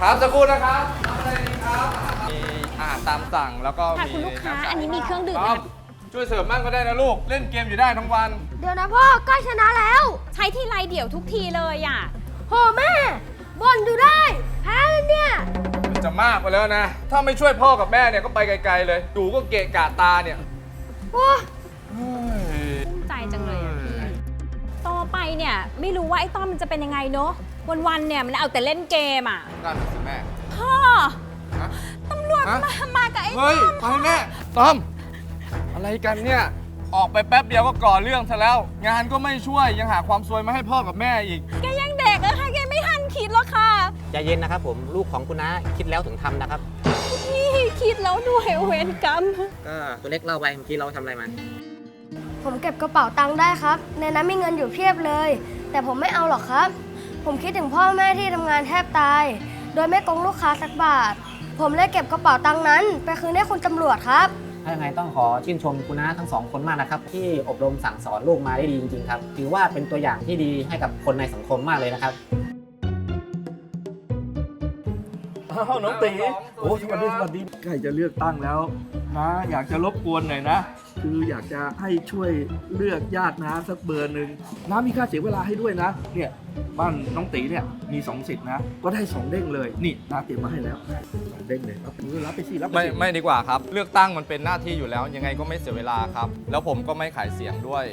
ครับสักครู่นะครับรับอะไรดีครับมีอาหารตามสั่งแล้วก็ค่ะมีคุณลูกค้าำสั่อันนี้มีเครื่องดื่มต้ไหมอมคะช่วยเสิร์ฟมั่งก็ได้นะลูก เล่นเกมอยู่ได้ทั้งวัน เดี๋ยวนะพ่อใกล้ชนะแล้ว ใช้ที่ไรเดี่ยวทุกทีเลยอะโหแม่บ่นอยู่ได้แพ้แล้วเนี่ยมันจะมากไปแล้วนะ ถ้าไม่ช่วยพ่อกับแม่เนี่ยก็ไปไกลๆเลยดูก็เกะกะตาเนี่ยโอ้เฮ้ยภูมิใจจังเลยอะพี่ต่อไปเนี่ยไม่รู้ว่าไอ้ต้อมมันจะเป็นยังไงเนอะ วันๆเนี่ยมันเอาแต่เล่นเกมอะนั่นน่ะสิแม่พ่อฮะ ตำรวจฮะ มามากับไอ้เฮ้ยต้อมไปแม่ต้อม อะไรกันเนี่ย ออกไปแป๊บเดียวก็ก่อเรื่องซะแล้ว งานก็ไม่ช่วยยังหาความซวยมาให้พ่อกับแม่อีก แกยังเด็กอะค่ะแกไม่ทันคิดหรอกค่ะใจเย็นนะครับผมลูกของคุณน้าคิดแล้วถึงทำนะครับ พี่คิดแล้วด้วยเวรกรรม ก็ตัวเล็กเล่าไปเมื่อกี้เราทำอะไรมาผมเก็บกระเป๋าตังค์ได้ครับ ในนั้นมีเงินอยู่เพียบเลย แต่ผมไม่เอาหรอกครับ ผมคิดถึงพ่อแม่ที่ทำงานแทบตาย โดยไม่โกงลูกค้าสักบาท ผมเลยเก็บกระเป๋าตังค์นั้น ไปคืนให้คุณตำรวจครับ ถ้ายังไงต้องขอชื่นชมคุณน้าทั้งสองคนมากนะครับ ที่อบรมสั่งสอนลูกมาได้ดีจริงๆครับถือว่าเป็นตัวอย่างที่ดีให้กับคนในสังคมมากเลยนะครับ อ้าวน้องตีโอ้สวัสดีสวัสดีใกล้จะเลือกตั้งแล้ว นะอยากจะรบกวนหน่อยนะ คืออยากจะให้ช่วยเลือกญาตินะสักเบอร์หนึ่งน้ามีค่าเสียเวลาให้ด้วยนะ เนี่ยบ้านน้องตีเนี่ยมีสองสิทธิ์นะ ก็ได้สองเด้งเลย นี่น้าเตรียมมาให้แล้วสองเด้งเลยรับมือรับไปสิรับไปไม่สิไม่ดีกว่าครับ เลือกตั้งมันเป็นหน้าที่อยู่แล้วยังไงก็ไม่เสียเวลาครับ แล้วผมก็ไม่ขายเสียงด้วย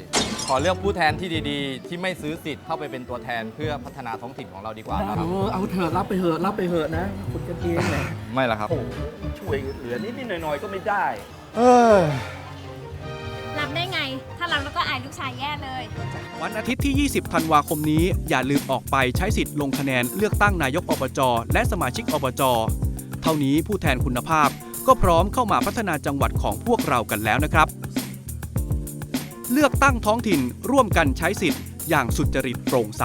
ขอเลือกผู้แทนที่ดีๆ ที่ไม่ซื้อสิทธิ์เข้าไปเป็นตัวแทนเพื่อพัฒนาท้องถิ่นของเราดีกว่าครับเออเอาเถอะรับไปเถอะรับไปเถอะนะคนกันเองแหละไม่ละครับ โอ้ช่วยเหลือนิดนิดๆหน่อยๆก็ไม่ได้รับได้ไง ถ้ารับแล้วก็อายลูกชายแย่เลย วันอาทิตย์ที่ 20 ธันวาคมนี้ อย่าลืมออกไปใช้สิทธิ์ลงคะแนนเลือกตั้งนายกอบจ และสมาชิกอบจ เท่านี้ผู้แทนคุณภาพก็พร้อมเข้ามาพัฒนาจังหวัดของพวกเรากันแล้วนะครับ เลือกตั้งท้องถิ่นร่วมกันใช้สิทธิ์อย่างสุจริตโปร่งใส